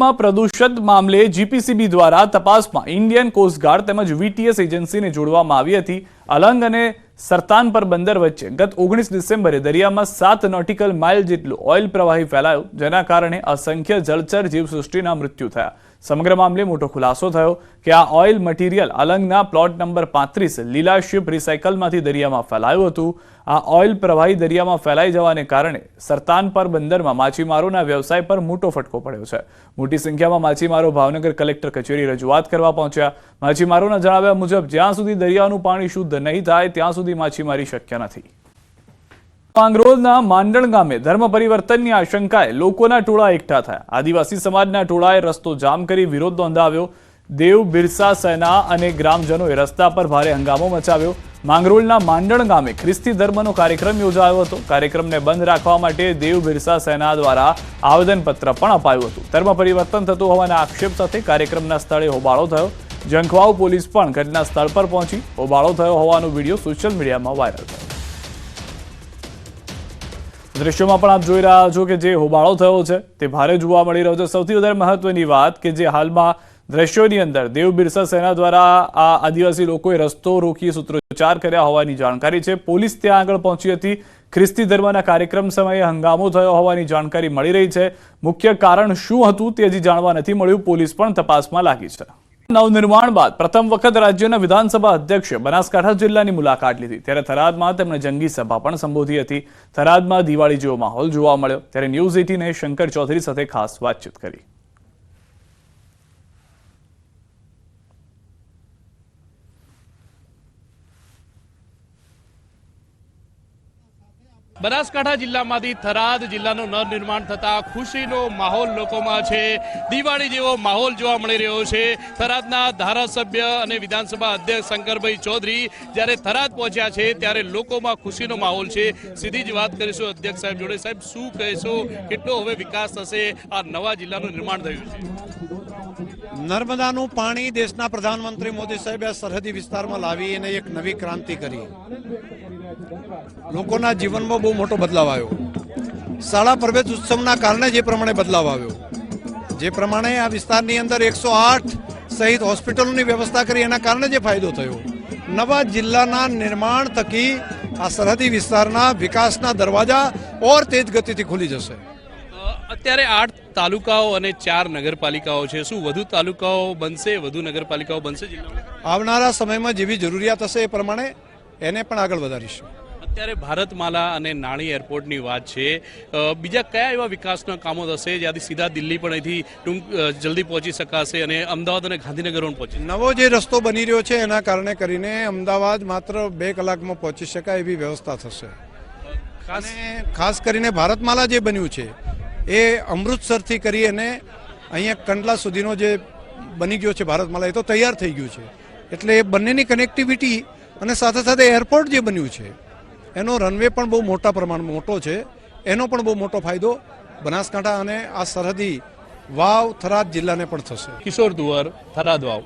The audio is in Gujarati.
માં પ્રદૂષણ મામલે જીપીસીબી દ્વારા તપાસમાં ઇન્ડિયન કોસ્ટગાર્ડ તેમજ વીટીએસ એજન્સીને જોડવામાં આવી હતી. અલંગ અને સરતાનપર બંદર વચ્ચે ગત ઓગણીસ ડિસેમ્બરે દરિયામાં સાત નોટિકલ માઇલ જેટલું ઓઇલ પ્રવાહી ફેલાયું, જેના કારણે અસંખ્ય જળચર જીવસૃષ્ટિના મૃત્યુ થયા. સમગ્ર મામલે મોટો ખુલાસો થયો કે આ ઓઇલ મટીરિયલ અલંગના પ્લોટ નંબર પાંત્રીસ લીલા શિપ રિસાયકલમાંથી દરિયામાં ફેલાયું હતું. આ ઓઇલ પ્રવાહી દરિયામાં ફેલાઈ જવાને કારણે સરતાનપર બંદરમાં માછીમારોના વ્યવસાય પર મોટો ફટકો પડ્યો છે. મોટી સંખ્યામાં માછીમારો ભાવનગર કલેક્ટર કચેરી રજૂઆત કરવા પહોંચ્યા. માછીમારોના જણાવ્યા મુજબ, જ્યાં સુધી દરિયાનું પાણી શુદ્ધ નહીં થાય, ત્યાં સુધી માછીમારી શક્ય નથી. માંગરોળના માંડણ ગામે ધર્મ પરિવર્તનની આશંકાએ લોકોના ટોળા એકઠા થયા. આદિવાસી સમાજના ટોળાએ રસ્તો જામ કરી વિરોધ નોંધાવ્યો. દેવ બિરસા સેના અને ગ્રામજનોએ રસ્તા પર ભારે હંગામો મચાવ્યો. માંગરોળના માંડણ ગામે ખ્રિસ્તી ધર્મનો કાર્યક્રમ યોજાયો હતો. કાર્યક્રમને બંધ રાખવા માટે દેવ બિરસા સેના દ્વારા આવેદનપત્ર પણ અપાયું હતું. ધર્મ પરિવર્તન થતું હોવાના આક્ષેપ સાથે કાર્યક્રમના સ્થળે હોબાળો થયો. જંખવાવ પોલીસ પણ ઘટના સ્થળ પર પહોંચી હોબાળો થયો હોવાનો વીડિયો સોશિયલ મીડિયામાં વાયરલ થયો. દ્રશ્યોમાં પણ આપ જોઈ રહ્યા છો કે જે હોબાળો થયો છે, તે ભારે જોવા મળી રહ્યો છે. સૌથી વધારે મહત્વની વાત કે જે હાલમાં દ્રશ્યોની અંદર દેવ બિરસા સેના દ્વારા આ આદિવાસી લોકોએ રસ્તો રોકી સૂત્રોચ્ચાર કર્યા હોવાની જાણકારી છે. પોલીસ ત્યાં આગળ પહોંચી હતી. ખ્રિસ્તી ધર્મના કાર્યક્રમ સમયે હંગામો થયો હોવાની જાણકારી મળી રહી છે. મુખ્ય કારણ શું હતું તે હજી જાણવા નથી મળ્યું. પોલીસ પણ તપાસમાં લાગી છે. નવનિર્માણ બાદ પ્રથમ વખત રાજ્યના વિધાનસભા અધ્યક્ષે બનાસકાંઠા જિલ્લાની મુલાકાત લીધી. ત્યારે થરાદમાં તેમણે જંગી સભા પણ સંબોધી હતી. થરાદમાં દિવાળી જેવો માહોલ જોવા મળ્યો. ત્યારે ન્યૂઝ એટીને શંકર ચૌધરી સાથે ખાસ વાતચીત કરી. બનાસકાંઠા જિલ્લામાંથી થરાદ જિલ્લાનું નવનિર્માણ થતા ખુશીનો માહોલ લોકોમાં છે. દિવાળી જેવો માહોલ જોવા મળી રહ્યો છે. થરાદના ધારાસભ્ય અને વિધાનસભા અધ્યક્ષ શંકરભાઈ ચૌધરી જ્યારે થરાદ પહોંચ્યા છે ત્યારે લોકોમાં ખુશીનો માહોલ છે. સીધી જ વાત કરીશું અધ્યક્ષ સાહેબ જોડે. સાહેબ, શું કહેશો? કેટલો હવે વિકાસ થશે? આ નવા જિલ્લાનું નિર્માણ થયું છે. નર્મદાનું પાણી દેશના પ્રધાનમંત્રી મોદી સાહેબે સરહદી વિસ્તારમાં લાવી અને એક નવી ક્રાંતિ કરી. લોકોના જીવનમાં બહુ મોટો બદલાવ આવ્યો. શાળા પ્રવેશ ઉત્સવના કારણે જે પ્રમાણે બદલાવ આવ્યો. જે પ્રમાણે આ વિસ્તારની અંદર એકસો આઠ સહિત હોસ્પિટલોની વ્યવસ્થા કરી, એના કારણે જે ફાયદો થયો. નવા જિલ્લાના નિર્માણ થકી આ સરહદી વિસ્તારના વિકાસના દરવાજા ઓર તેજ ગતિથી ખુલી જશે. અત્યારે આઠ તાલુકાઓ અને ચાર નગરપાલિકાઓ છે. શું વધુ તાલુકાઓ બનશે વધુ નગરપાલિકાઓ બનશે આવનારા સમયમાં જેવી જરૂરિયાત હશે એ પ્રમાણે એને પણ આગળ વધારીશું. અત્યારે ભારતમાલા અને નાણી એરપોર્ટની વાત છે. બીજા કયા એવા વિકાસના કામો થશે? જ્યાંથી સીધા દિલ્હી પણ અહીંથી ટૂંક જલ્દી પહોંચી શકાશે અને અમદાવાદ અને ગાંધીનગર પણ પહોંચી નવો જે રસ્તો બની રહ્યો છે એના કારણે કરીને અમદાવાદ માત્ર બે કલાકમાં પહોંચી શકાય એવી વ્યવસ્થા થશે. અને ખાસ કરીને ભારતમાલા જે બન્યું છે એ અમૃતસરથી કરી અને અહીંયા કંડલા સુધીનો જે બની ગયો છે ભારતમાલા એ તો તૈયાર થઈ ગયું છે. એટલે એ બંનેની કનેક્ટિવિટી અને સાથે સાથે એરપોર્ટ જે બન્યું છે, એનો રનવે પણ બહુ મોટા પ્રમાણમાં મોટો છે. એનો પણ બહુ મોટો ફાયદો બનાસકાંઠા અને આ સરહદી વાવ થરાદ જિલ્લાને પણ થશે. કિશોર દુવર, થરાદ વાવ.